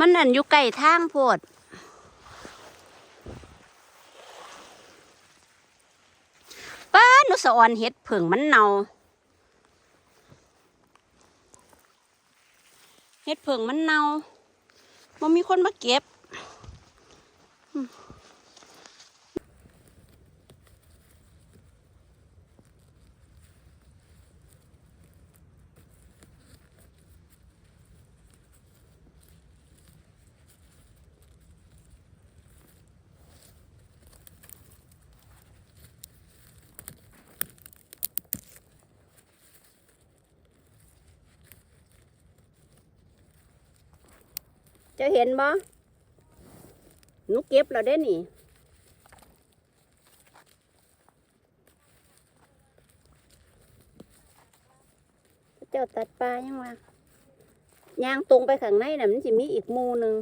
มันนั่นอยู่ใกล้ทางโพดป้านุสะออนเฮ็ดผึ่งมันเนาเฮ็ดผึ่งมันเน่าบ่มีคนมาเก็บ จะเห็นบ่หนูเก็บแล้วได้นี่เจ้าตัดปลายังวะยางตรงไปข้างในน่ะมันจะมีอีกมูหนึ่ง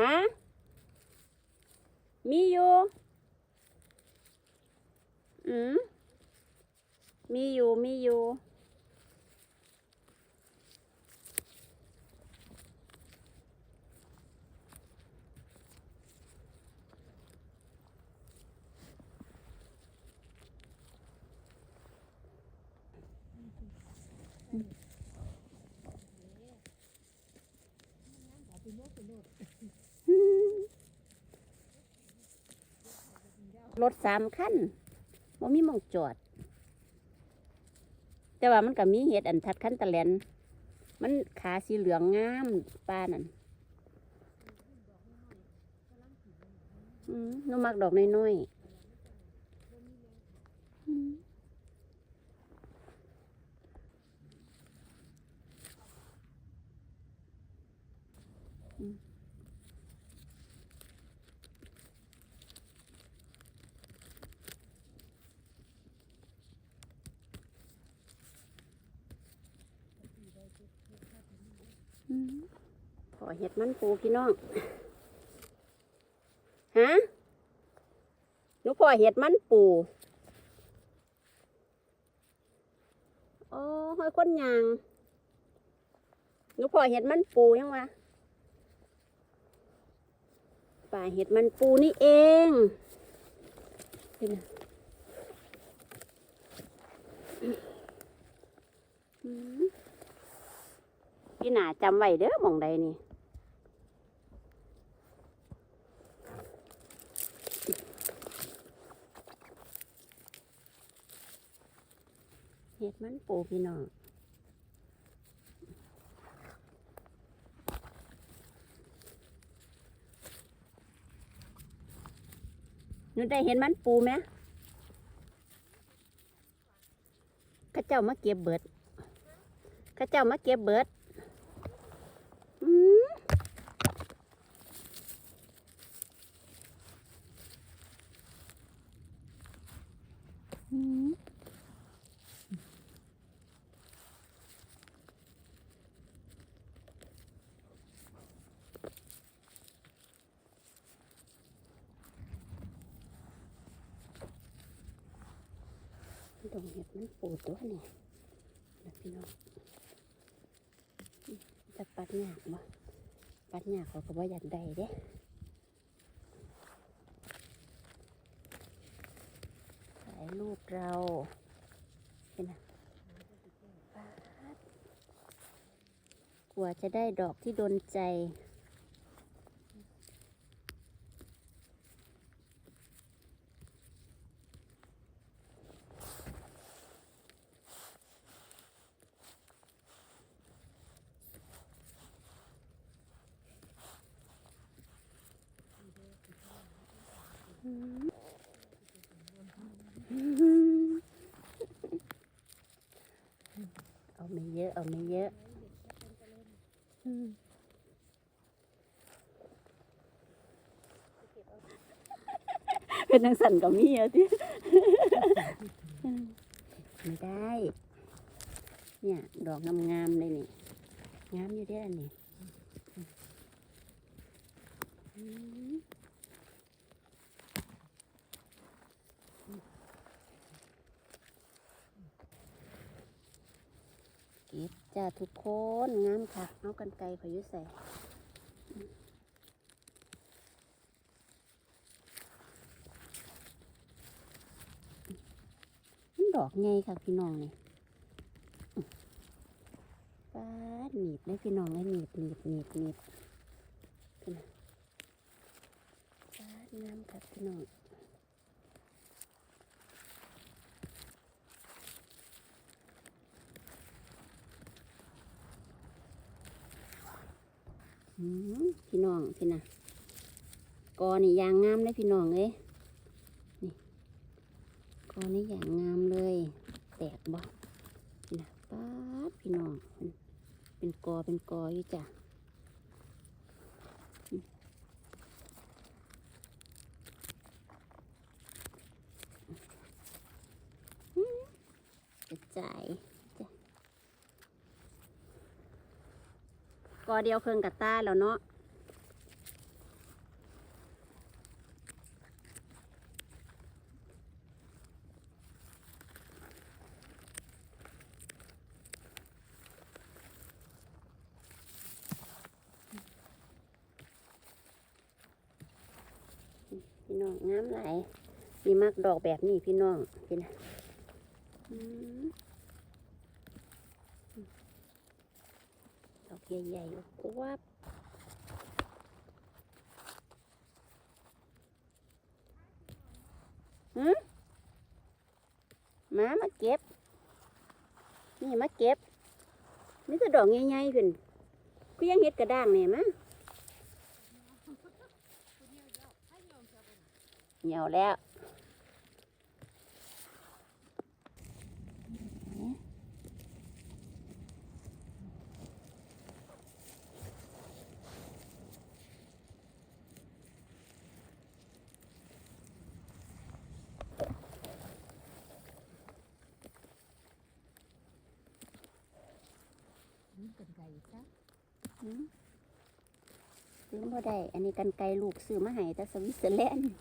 ฮะมีอยู่อืมมีอยู่มีอยู่ รถสามคันว่ามีมองจอด แต่ว่ามันก็มีเห็ดอันทัดขั้นตะแลนมันขาสีเหลืองงามป้านั่นอืมนุมักดอกน้อยๆอืมอืมอืมขอ เห็ดมันปูพี่น้อง ฮะ หนูพอเห็ดมันปูโอ้ห้อยคนยาง หนูพอเห็ดมันปูยังวะป่าเห็ดมันปูนี่เองพี่หนาจำไว้เด้อมองใดนี่ เห็ดมันปูพี่น้องหนูได้เห็นมันปูไหมข้าเจ้ามาเก็บเบิดข้าเจ้ามาเก็บเบิดอืม อืมดงเห็ดมันปูตัวนี่นะพี่น้องจะปัดหยากบ่ปัดหยากเขาก็บ่อยากได้เด้ถ่ายรูปเราเห็นไหมป๊าดกว่าจะได้ดอกที่โดนใจ เอาไม่เยอะ เอาไม่เยอะเป็นนังสันกับมีอะที่ไม่ได้ เนี่ย ดอกงามๆเลยนี่ งามอยู่เด้อนี่มเก็บ จ้าทุกคนงามค่ะ เอากันไกลขออยุใส่ดอกไงค่ะพี่น้องนี่ป้าหนีบเลยพี่น้องเลยหนีบหนีบหนีบหนีบพี่น้องป้าดงามค่ะพี่น้อง พี่น้องพี่นะกอนี่ยางงามเลยพี่น้องเลยนี่กอนี้อย่างงามเลย แตกบ่นี่นะป๊าดพี่น้องเป็นกอเป็นกออยู่จ้ะอืมอืมกระจายจ้ะก อเดียวเครื่องกับตาแล้วเนาะพี่น้องงามหลมีมักดอกแบบนี้พี่น้องพี่นะอืมดอก ใหญ่ๆอวบหืมมามาเก็บ นี่มาเก็บนี่ก็ดอกใหญ่ๆขึ้นก็ยังเห็ดกระด้างเนี่ยมะเหี่ยวแล้ว อืมซื้อมาได้ อันนี้กันไกลลูกซื้อมาให้แต่สวิตเซอร์แลนด์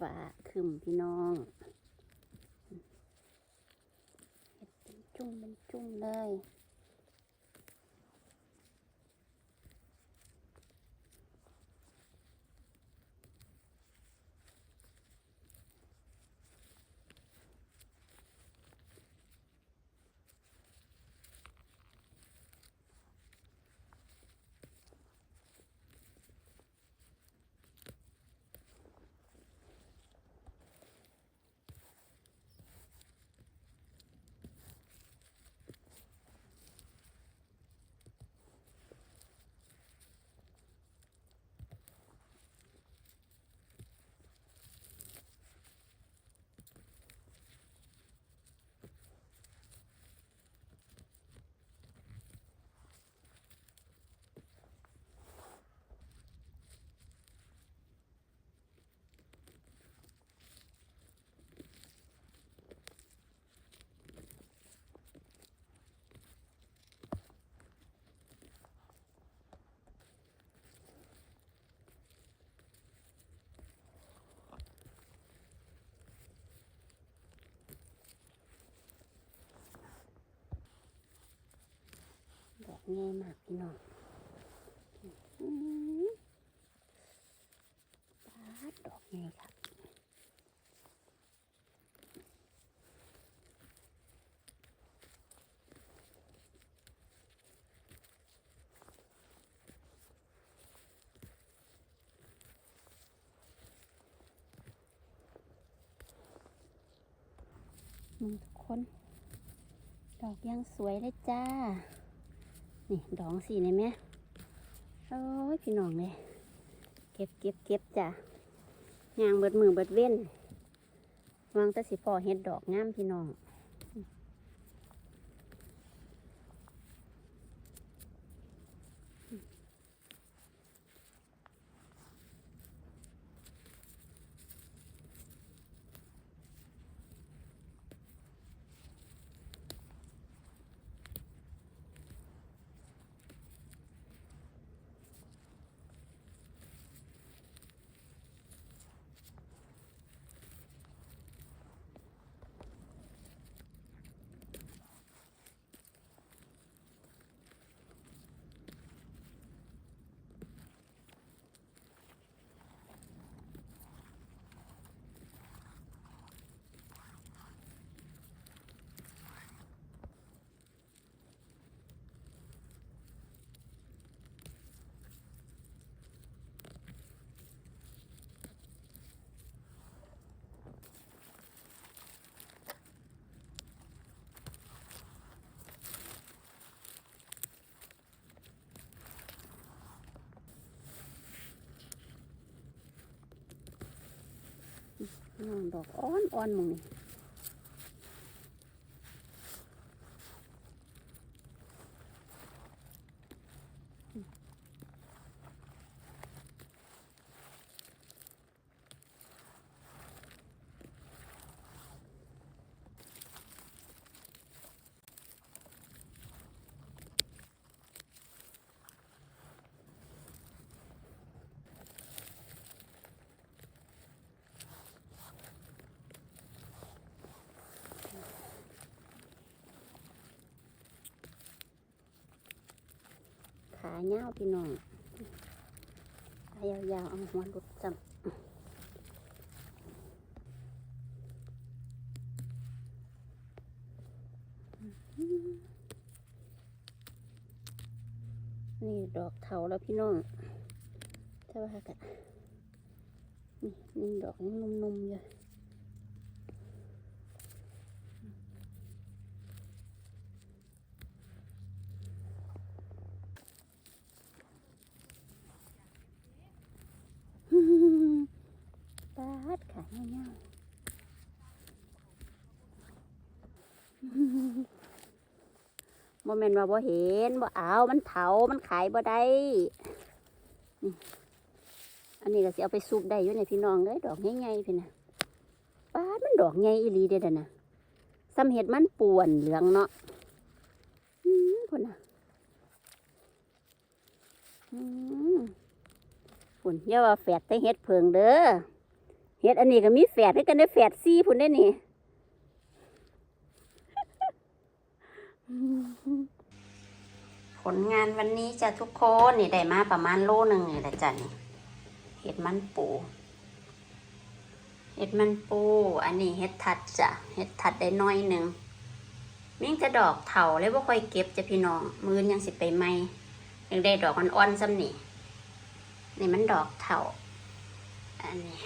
ฟ้าครึมพี่น้องเห็ดเป็นจุ่มเป็นจุ่มเลย ง่ายมากพี่น้องปาดดอกง่ายค่ะมึงทุกคน ดอกยังสวยเลยจ้า นี่ดองสีนี่แม่โอ้ยพี่น้องเลยเก็บเก็บเก็บจ้ะยางเบิดมือเบิดเว้นวางแต่สิพอเฮ็ดดอกงามพี่น้อง น้องดอกอ่อนอ่อนมึงนี่ ขาเงาวพี่น้องขายาวๆเอาหัวหลุดจำนี่ดอกเถาแล้วพี่น้องใช่ป่ะกะนี่นี่ดอกนุ่มๆอยู่ ปาดขา เงาๆบ่แม่นว่าบ่เห็นบ่เอา มันเถามันขายบ่ได้นี่อันนี้ก็สิเอาไปซุปได้อยู่ในพี่น้องเลยดอกใหญ่ๆพี่นะปามันดอกใหญ่อีหลีเด้อเด้อนะซ้ำเห็ดมันป่วนเหลืองเนาะอืมพุ่นน่ะอืมพุ่นอย่าว่าแฝดแต่เฮ็ดเพิงเด้อ เฮ็ดอันนี้ก็มีแฝดด้กันได้แฝดซี่พุ่นได้นี่ผลงานวันนี้จะทุกคนนี่ได้มาประมาณโลหนึ่งนี่แหละจ้ะนี่เห็ดมันปูเห็ดมันปู อันนี้เห็ดทัดจ้ะเห็ดทัดได้น้อยหนึ่งมิ่งจะดอกเถาเลยว่าค่อยเก็บจะพี่น้องมือยังสิไปไหมยังได้ดอกอ่อนๆซ้ำนี่นี่มันดอกเถาอันนี้